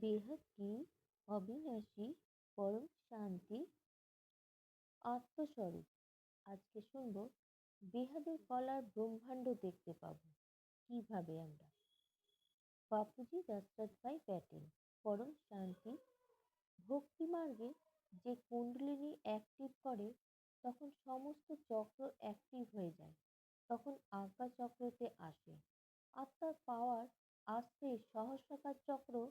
কি অবিনাশী, পরম শান্তি, আত্মস্বরূপ। আজকে শুনব বেহাদের কলার ব্রহ্মাণ্ড দেখতে পাবো। কীভাবে আমরা? বাপুজি দত্তক ভাই প্যাটেল পরম শান্তি। ভক্তি মার্গে যে কুণ্ডলিনী অ্যাক্টিভ করে, তখন সমস্ত চক্র অ্যাক্টিভ হয়ে যায়। তখন আজ্ঞা চক্রতে আসে। আত্মার পাওয়ার আসতে সহস্রাকার চক্র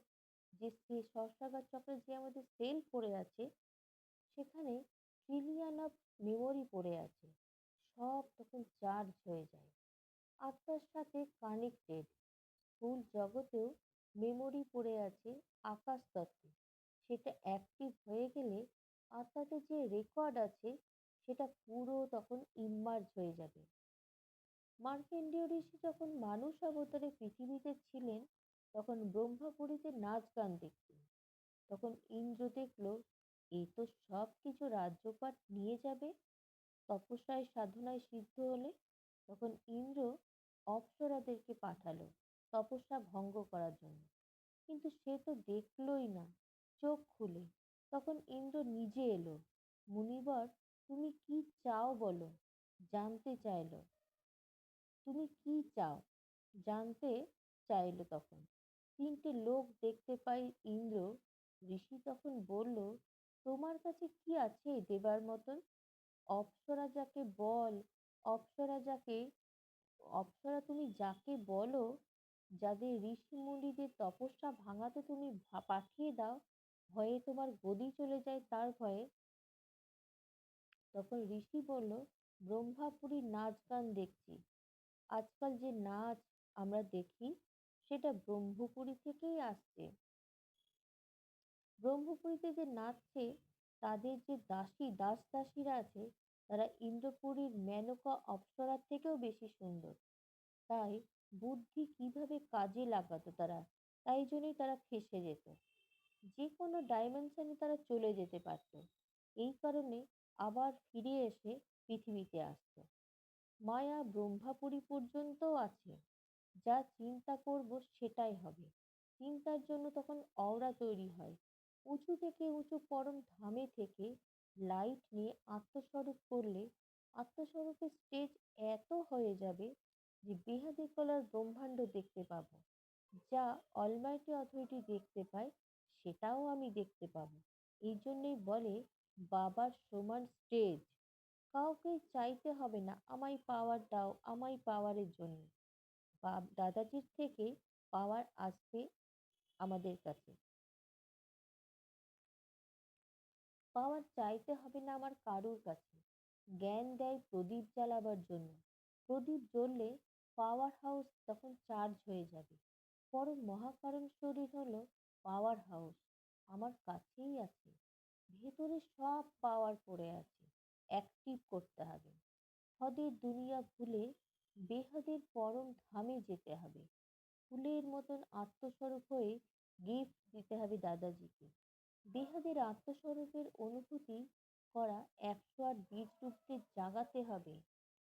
যে সহস্রাকার চক্রের যে আমাদের সেল পড়ে আছে, সেখানে ট্রিলিয়ন অফ মেমোরি পড়ে আছে। সব তখন চার্জ হয়ে যায়। আত্মার সাথে কানেক্টেড স্থূল জগতেও মেমোরি পড়ে আছে আকাশ তত্ত্বে। সেটা অ্যাক্টিভ হয়ে গেলে আত্মাতে যে রেকর্ড আছে, সেটা পুরো তখন ইমার্জ হয়ে যাবে। মার্কেন্ডীয় ঋষি যখন মানুষ অবতারে পৃথিবীতে ছিলেন তখন ব্রহ্মাপুরীতে নাচ গান দেখতেন তখন ইন্দ্র দেখল এই তো সব কিছু রাজ্যপাট নিয়ে যাবে। তপস্যায়, সাধনায় সিদ্ধ হলে? তখন ইন্দ্র অপ্সরাদেরকে পাঠালো তপস্যা ভঙ্গ করার জন্য। কিন্তু সে তো দেখলোই না, চোখ খুলে। তখন ইন্দ্র নিজে এলো, মুনিবর, তুমি কি চাও বলো? জানতে চাইলো। তুমি কি চাও? জানতে চাইল তখন। তিনটে লোক দেখতে পাই ইন্দ্র। ঋষি তখন বলল, তোমার কাছে কি আছে দেবার মতন? অপ্সরা যাকে বল, অপ্সরা যাকে, অপ্সরা তুমি যাকে বলো, যাদের ঋষি মুনিদের তপস্যা ভাঙাতে তুমি পাঠিয়ে দাও, ভয়ে তোমার গদি চলে যায় তার ভয়ে। তখন ঋষি বলল, ব্রহ্মাপুরীর নাচ গান দেখছি। আজকাল যে নাচ আমরা দেখি সেটা ব্রহ্মপুরী থেকেই আসছে। ব্রহ্মপুরীতে যে নাচছে, তাদের যে দাসী, দাস দাসীরা আছে, তারা ইন্দ্রপুরীর মেনকা অপ্সরার থেকেও বেশি সুন্দর। তাই বুদ্ধি কীভাবে কাজে লাগাতো তারা, তাই জন্যই তারা ফেসে যেত। যে কোনো ডাইমেনশনে তারা চলে যেতে পারত। এই কারণে আবার ফিরে এসে পৃথিবীতে আসতো। মায়া ব্রহ্মাপুরী পর্যন্তও আছে। যা চিন্তা করব সেটাই হবে। চিন্তার জন্য তখন অওরা তৈরি হয়। উঁচু থেকে উঁচু পরম ধামে থেকে লাইট নিয়ে আত্মস্বরূপ করলে আত্মস্বরূপের স্টেজ এত হয়ে যাবে যে বেহাদি কলার ব্রহ্মাণ্ড দেখতে পাবো। যা অলমাইটি অথরিটি দেখতে পায়, সেটাও আমি দেখতে পাবো। এই জন্যই বলে বাবার সমান স্টেজ কাউকে চাইতে হবে না, আমায় পাওয়ার দাও, আমায় পাওয়ারের জন্য। দাদাজির থেকে পাওয়ার আসবে আমাদের কাছে। পাওয়ার চাইতে হবে না আমার কারুর কাছে। জ্ঞান দেয় প্রদীপ জ্বালাবার জন্য। প্রদীপ জ্বললে পাওয়ার হাউস তখন চার্জ হয়ে যাবে। পরম মহাকারণ শরীর হলো পাওয়ার হাউস আমার কাছেই আছে। ভেতরে সব পাওয়ার পড়ে আছে। অ্যাক্টিভ করতে হবে। হদের দুনিয়া ভুলে বেহাদের পরম ধামে যেতে হবে। ফুলের মতন আত্মস্বরূপ হয়ে গিফট দিতে হবে দাদাজিকে। বেহাদের আত্মস্বরূপের অনুভূতি করা একশো আট বীজ রূপদের জাগাতে হবে।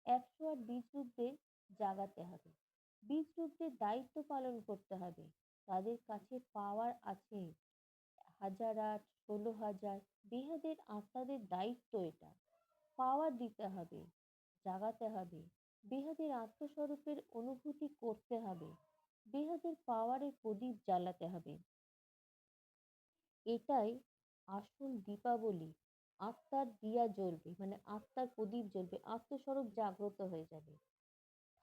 একশো আট বীজ রূপদের জাগাতে হবে। বীজ রূপদের দায়িত্ব পালন করতে হবে। তাদের কাছে পাওয়ার আছে হাজার আট, ষোলো হাজার। বেহাদের আত্মাদের দায়িত্ব এটা। পাওয়ার দিতে হবে, জাগাতে হবে। বেহাদের আত্মস্বরূপের অনুভূতি করতে হবে। বেহাদের পাওয়ারের প্রদীপ জ্বালাতে হবে। এটাই আসল দীপাবলি। আত্মার দিয়া জ্বলবে মানে আত্মার প্রদীপ জ্বলবে, আত্মস্বরূপ জাগ্রত হয়ে যাবে।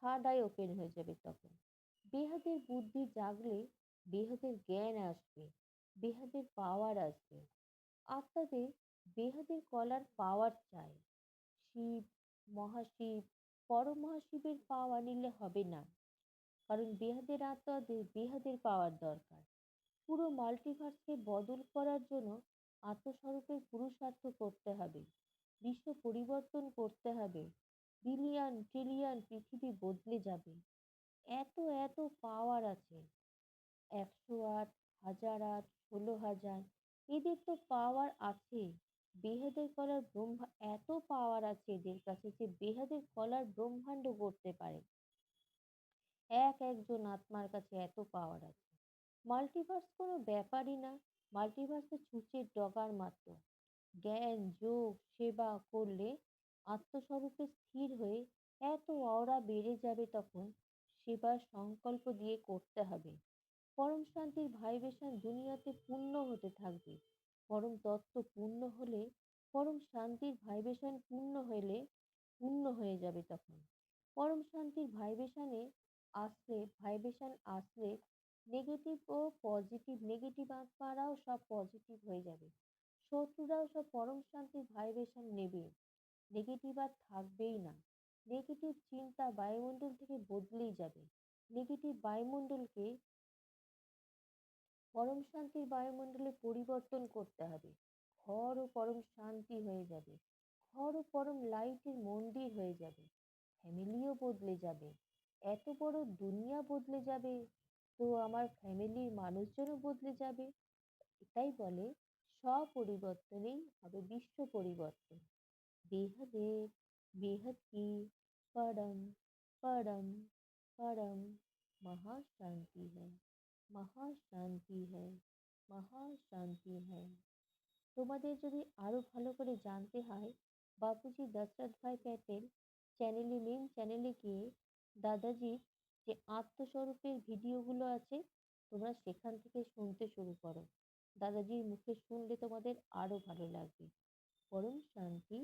থার্ড আই ওপেন হয়ে যাবে তখন। বেহাদের বুদ্ধি জাগলে বেহাদের জ্ঞান আসবে, বেহাদের পাওয়ার আসবে। আত্মাদের বেহাদের কলার পাওয়ার চাই। শিব, মহাশিব পরমহাশিবের পাওয়া নিলে হবে না। কারণ বেহাদের আত্মাদের বেহাদের পাওয়ার দরকার। পুরো মাল্টিভার্সকে বদল করার জন্য আত্মস্বরূপের পুরুষার্থ করতে হবে। বিশ্ব পরিবর্তন করতে হবে। বিলিয়ন ট্রিলিয়ন পৃথিবী বদলে যাবে। এত এত পাওয়ার আছে। একশো আট, হাজার আট, ষোলো হাজার, এদের তো পাওয়ার আছে বেহাদের কলার ব্রহ্মা, এত পাওয়ার আছে এদের কাছে যে বেহাদের কলার ব্রহ্মাণ্ড করতে পারে। এক একজন আত্মার কাছে এত পাওয়ার আছে। মাল্টিভার্স কোনো ব্যাপারই না। মাল্টিভার্স ছুঁচের ডগার মাত্র। জ্ঞান, যোগ, সেবা করলে আত্মস্বরূপে স্থির হয়ে এত অওরা বেড়ে যাবে তখন সেবার সংকল্প দিয়ে করতে হবে। পরম শান্তির ভাইব্রেশন দুনিয়াতে পূর্ণ হতে থাকবে। পরম তত্ত্ব পূর্ণ হলে, পরম শান্তির ভাইব্রেশন পূর্ণ হলে পূর্ণ হয়ে যাবে তখন। পরম শান্তির ভাইব্রেশনে আসলে ভাইব্রেশন আসলে নেগেটিভ ও পজিটিভ নেগেটিভ আত্মারাও সব পজিটিভ হয়ে যাবে। শত্রুরাও সব পরম শান্তির ভাইব্রেশন নেবে। নেগেটিভ আর থাকবেই না। নেগেটিভ চিন্তা বায়ুমণ্ডল থেকে বদলেই যাবে। নেগেটিভ বায়ুমণ্ডলকে পরম শান্তির বায়ুমণ্ডলে পরিবর্তন করতে হবে। ঘর ও পরম শান্তি হয়ে যাবে। ঘর ও পরম লাইটের মন্দির হয়ে যাবে। ফ্যামিলিও বদলে যাবে। এত বড় দুনিয়া বদলে যাবে। তো আমার ফ্যামিলির মানুষজনও বদলে যাবে। এটাই বলে স্বপরিবর্তনেই হবে বিশ্ব পরিবর্তন। বেহদে বেহদ কি পরম পরম পরম, মহাশান্তি হ্যাঁ। মহাশান্তি হ্যায় মহাশান্তি হ্যায় তোমাদের যদি আরও ভালো করে জানতে হয় বাপুজি দশরথ ভাই প্যাটেল চ্যানেলে মেন চ্যানেলে গিয়ে দাদাজির যে আত্মস্বরূপের ভিডিওগুলো আছে, তোমরা সেখান থেকে শুনতে শুরু করো। দাদাজির মুখে শুনলে তোমাদের আরও ভালো লাগবে। পরম শান্তি